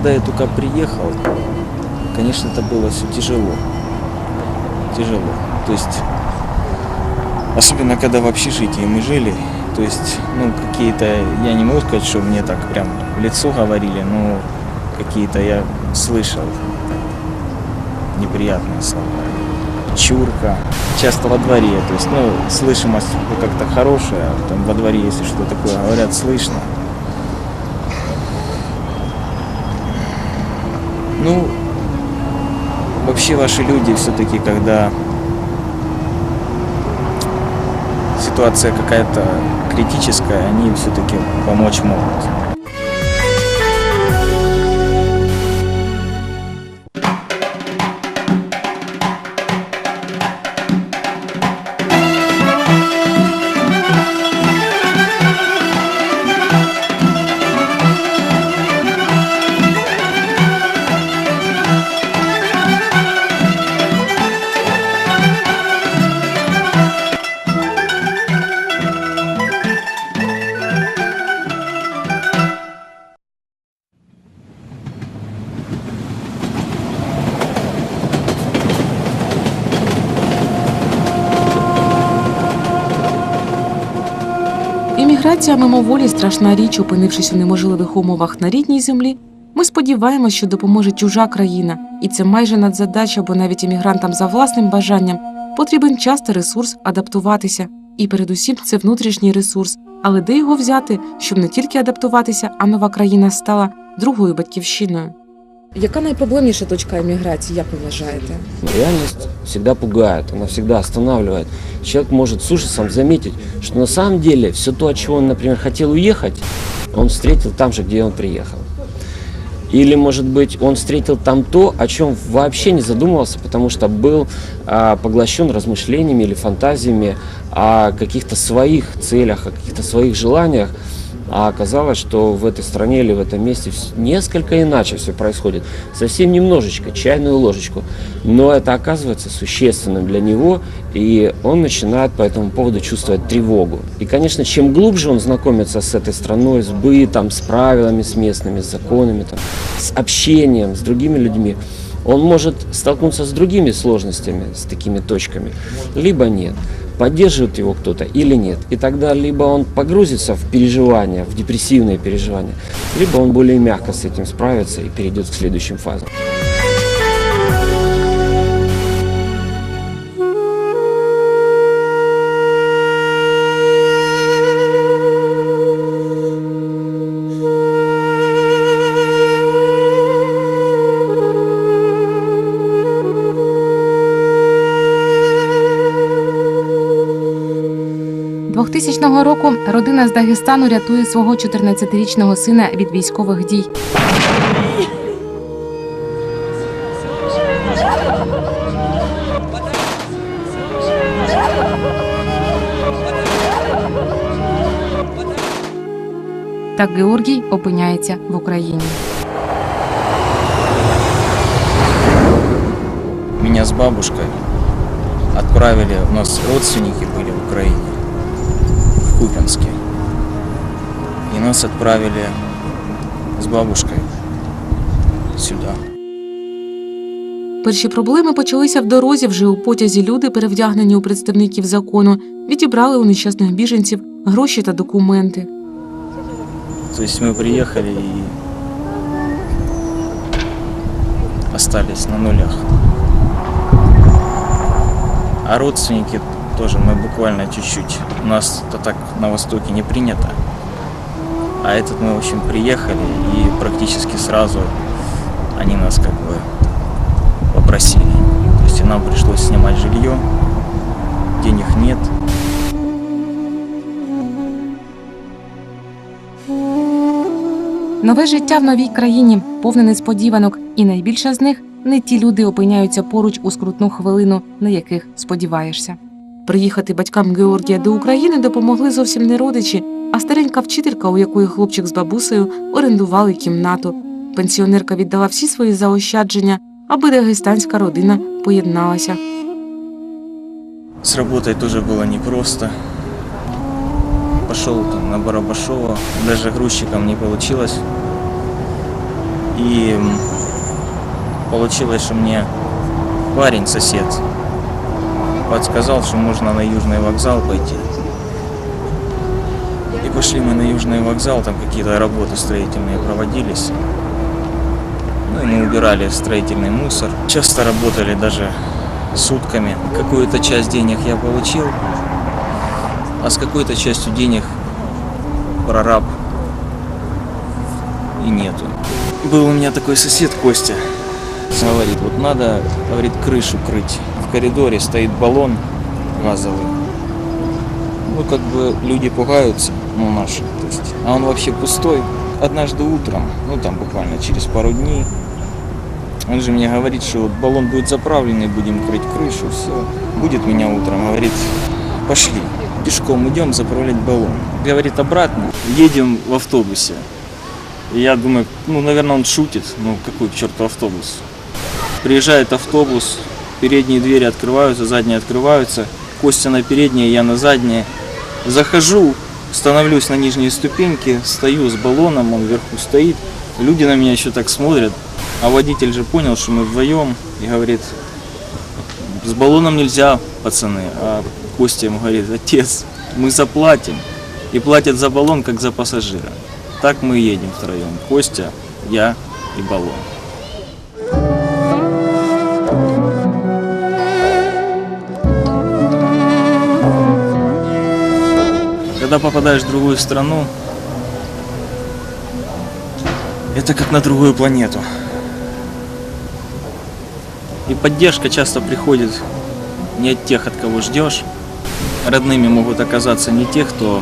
когда я только приехал, конечно, это было все тяжело. Тяжело. То есть, особенно когда в общежитии мы жили, то есть, ну, какие-то, я не могу сказать, что мне так прям в лицо говорили, но какие-то я слышал неприятные слова. Чурка. Часто во дворе, то есть, ну, слышимость как-то хорошая, там во дворе, если что такое говорят, слышно. Ну, вообще ваши люди все-таки, когда ситуация какая-то критическая, они все-таки помочь могут. Імміграція мимоволі страшна річ, опинившись у неможливих умовах на рідній землі. Ми сподіваємося, що допоможе чужа країна, і це майже надзадача, бо навіть іммігрантам за власним бажанням потрібен час та ресурс адаптуватися. І передусім це внутрішній ресурс. Але де його взяти, щоб не тільки адаптуватися, а нова країна стала другою батьківщиною. Яка найпроблемніша точка еміграції, як ви вважаєте? Реальность всегда пугает, она всегда останавливает. Человек может с ужасом заметить, что на самом деле все то, от чего он, например, хотел уехать, он встретил там же, где он приехал. Или, может быть, он встретил там то, о чем вообще не задумывался, потому что был а, поглощен размышлениями или фантазиями о каких-то своих целях, о каких-то своих желаниях, а оказалось, что в этой стране или в этом месте несколько иначе все происходит. Совсем немножечко, чайную ложечку. Но это оказывается существенным для него, и он начинает по этому поводу чувствовать тревогу. И, конечно, чем глубже он знакомится с этой страной, с бытом, с правилами, с местными, с законами, там, с общением, с другими людьми, он может столкнуться с другими сложностями, с такими точками, либо нет. Поддерживает его кто-то или нет. И тогда либо он погрузится в переживания, в депрессивные переживания, либо он более мягко с этим справится и перейдет к следующим фазам. – 2000 року родина з Дагестану рятує свого 14-річного сина від військових дій. Так Георгій опиняється в Україні. Меня с бабушкой отправили, у нас родственники были в Украине, в Купинске. И нас отправили с бабушкой сюда. Перші проблеми почалися в дорозі. Вже у потязі люди, перевдягнені у представників закону, відібрали у нещасних біженців гроші та документи. То есть мы приехали и остались на нулях. А родственники тоже мы буквально чуть-чуть. У нас это так на Востоке не принято. А этот мы, в общем, приехали и практически сразу они нас как бы попросили. То есть и нам пришлось снимать жилье, денег нет. Нове життя в новій країні повне несподіванок, і найбільше з них не ті люди опиняються поруч у скрутну хвилину, на яких сподіваєшся. Приїхати батькам Георгія до України допомогли зовсім не родичі, а старенька вчителька, у якої хлопчик з бабусею орендували кімнату. Пенсіонерка віддала всі свої заощадження, аби дагестанська родина поєдналася. С работой тоже было непросто. Там на Барабашова, даже грузчиком не получилось. И м, получилось, что мне парень, сосед, подсказал, что можно на Южный вокзал пойти. И пошли мы на Южный вокзал, там какие-то работы строительные проводились. Ну и мы убирали строительный мусор. Часто работали даже сутками. Какую-то часть денег я получил, а с какой-то частью денег прораб и нету. Был у меня такой сосед Костя. Говорит, вот надо, говорит, крышу крыть. В коридоре стоит баллон газовый. Ну, как бы люди пугаются, ну, наши, то есть. А он вообще пустой. Однажды утром, ну, там буквально через пару дней, он же мне говорит, что вот баллон будет заправленный, будем крыть крышу, все. Будет меня утром, говорит, пошли, пешком идем заправлять баллон. Говорит, обратно, едем в автобусе. И я думаю, ну, наверное, он шутит, ну, какой к черту автобус. Приезжает автобус, передние двери открываются, задние открываются. Костя на передние, я на задние. Захожу, становлюсь на нижние ступеньки, стою с баллоном, он вверху стоит. Люди на меня еще так смотрят. А водитель же понял, что мы вдвоем и говорит, с баллоном нельзя, пацаны. А Костя ему говорит, отец, мы заплатим. И платят за баллон, как за пассажира. Так мы едем втроем. Костя, я и баллон. Когда попадаешь в другую страну, это как на другую планету. И поддержка часто приходит не от тех, от кого ждешь. Родными могут оказаться не те, кто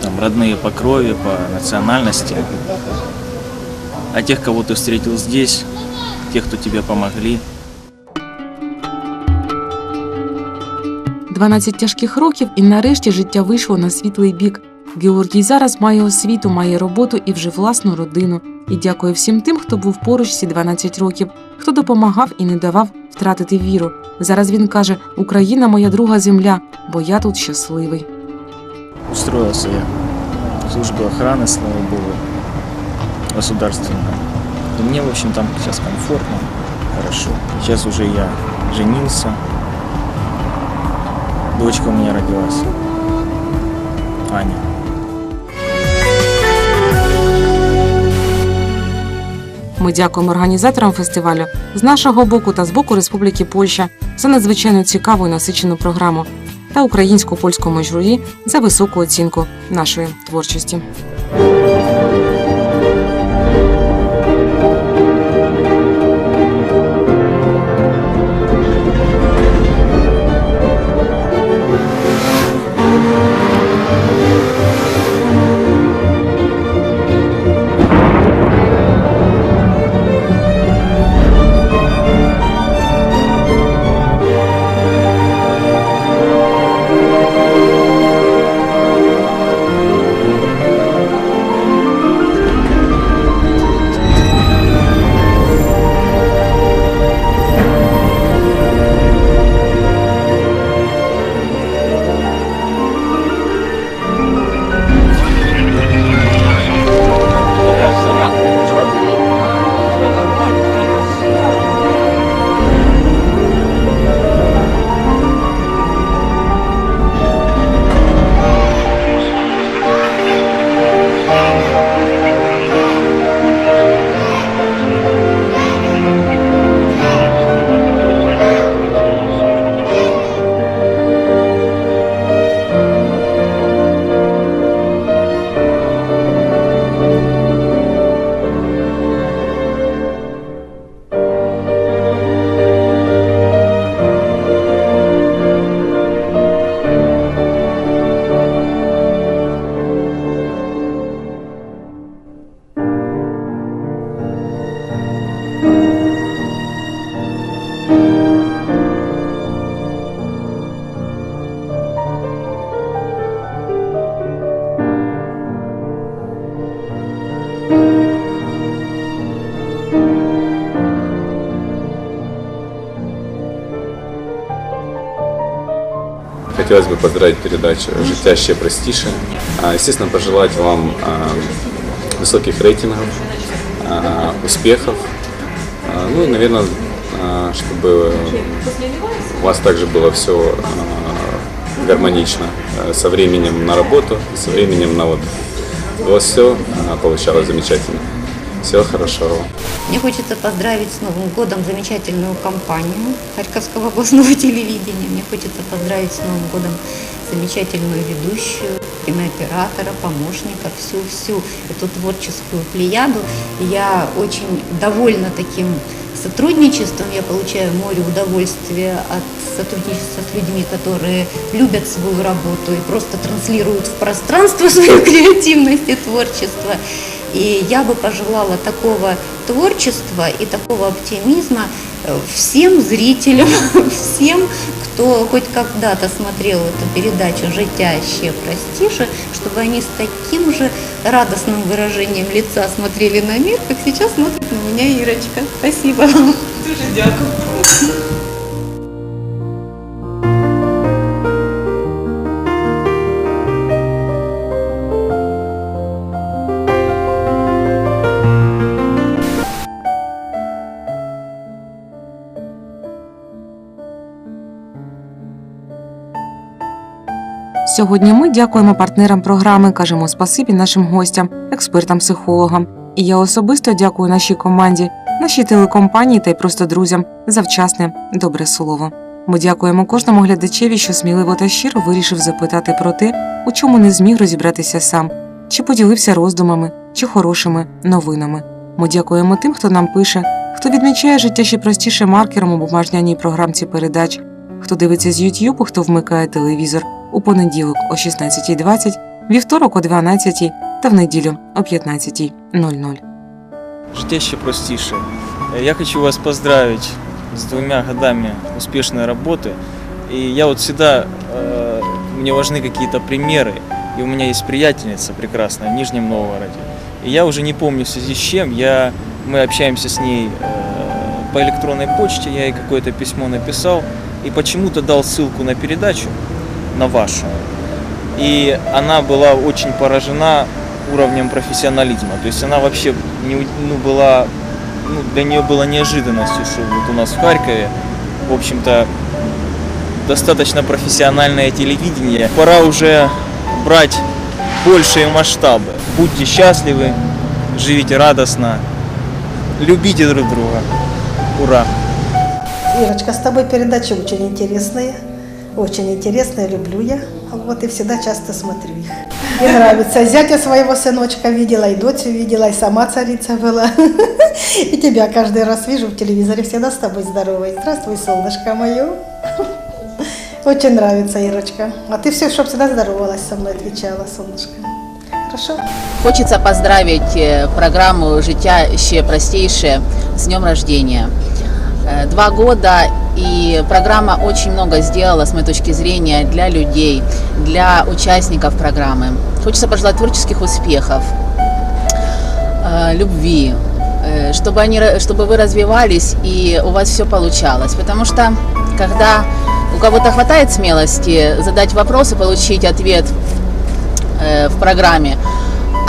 там, родные по крови, по национальности, а тех, кого ты встретил здесь, тех, кто тебе помогли. 12 тяжких років, і нарешті життя вийшло на світлий бік. Георгій зараз має освіту, має роботу і вже власну родину. І дякує всім тим, хто був поруч ці 12 років, хто допомагав і не давав втратити віру. Зараз він каже: Україна моя друга земля, бо я тут щасливий. Устроился я в службу охраны, слава богу, государственную. И мне, в общем, там сейчас комфортно, хорошо. Сейчас уже я женился. Дочка у меня родилась. Аня. Ми дякуємо організаторам фестивалю з нашого боку та з боку Республіки Польща за надзвичайно цікаву і насичену програму та українсько-польському журі за високу оцінку нашої творчості. Поздравить передачу «Життя ще простіше». А, Естественно, пожелать вам а, высоких рейтингов, а, успехов. Ну и, наверное, чтобы у вас также было все гармонично со временем на работу, со временем на отдых. У вас все получалось замечательно. Всего хорошего. Мне хочется поздравить с Новым годом замечательную компанию Харьковского областного телевидения. Мне хочется поздравить с Новым годом замечательную ведущую, кинооператора, помощника, всю-всю эту творческую плеяду. Я очень довольна таким сотрудничеством. Я получаю море удовольствия от сотрудничества с людьми, которые любят свою работу и просто транслируют в пространство свою креативность и творчество. И я бы пожелала такого творчества и такого оптимизма э, всем зрителям, всем, кто хоть когда-то смотрел эту передачу «Життя ще простіше», чтобы они с таким же радостным выражением лица смотрели на мир, как сейчас смотрит на меня Ирочка. Спасибо вам. Сьогодні ми дякуємо партнерам програми, кажемо спасибі нашим гостям, експертам-психологам. І я особисто дякую нашій команді, нашій телекомпанії та й просто друзям за вчасне добре слово. Ми дякуємо кожному глядачеві, що сміливо та щиро вирішив запитати про те, у чому не зміг розібратися сам, чи поділився роздумами, чи хорошими новинами. Ми дякуємо тим, хто нам пише, хто відмічає життя ще простіше маркером у бумажняній програмці передач, хто дивиться з YouTube, хто вмикає телевізор у понеділок о 16.20, вівторок о 12.00 та в неділю о 15.00. Життя еще простейшее. Я хочу вас поздравить с двумя годами успешной работы. И я вот всегда, э, мне важны какие-то примеры. И у меня есть приятельница прекрасная в Нижнем Новгороде. И я уже не помню в связи с чем, я, мы общаемся с ней э, по электронной почте, я ей какое-то письмо написал и почему-то дал ссылку на передачу, на вашу. И она была очень поражена уровнем профессионализма. То есть она вообще не, ну, была, ну, для нее было неожиданностью, что вот у нас в Харькове, в общем-то, достаточно профессиональное телевидение. Пора уже брать большие масштабы. Будьте счастливы, живите радостно, любите друг друга. Ура! Ирочка, с тобой передачи очень интересные. Очень интересные, люблю я. Вот и всегда часто смотрю их. Мне нравится. Зятя своего сыночка видела, и дочь видела, и сама царица была. И тебя каждый раз вижу в телевизоре, всегда с тобой здоровой. Здравствуй, солнышко мое. Очень нравится, Ирочка. А ты все, чтобы всегда здоровалась со мной, отвечала, солнышко. Хорошо? Хочеться поздравить е, программу «Життя ще простейшее» с днем рождения. Э, Два года, и программа очень много сделала, с моей точки зрения, для людей, для участников программы. Хочется пожелать творческих успехов, э, любви, э, чтобы, они, чтобы вы развивались и у вас все получалось. Потому что, когда у кого-то хватает смелости задать вопрос и получить ответ в программе.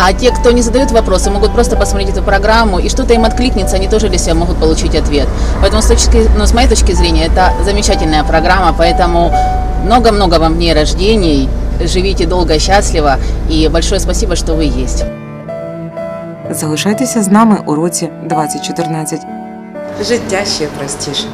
А те, кто не задают вопросы, могут просто посмотреть эту программу, и что-то им откликнется, они тоже для себя могут получить ответ. Поэтому, с, точки, ну, с моей точки зрения, это замечательная программа, поэтому много-много вам дней рождений, живите долго и счастливо, и большое спасибо, что вы есть. Залишайтеся з нами у році 2014. Життя ще простіше.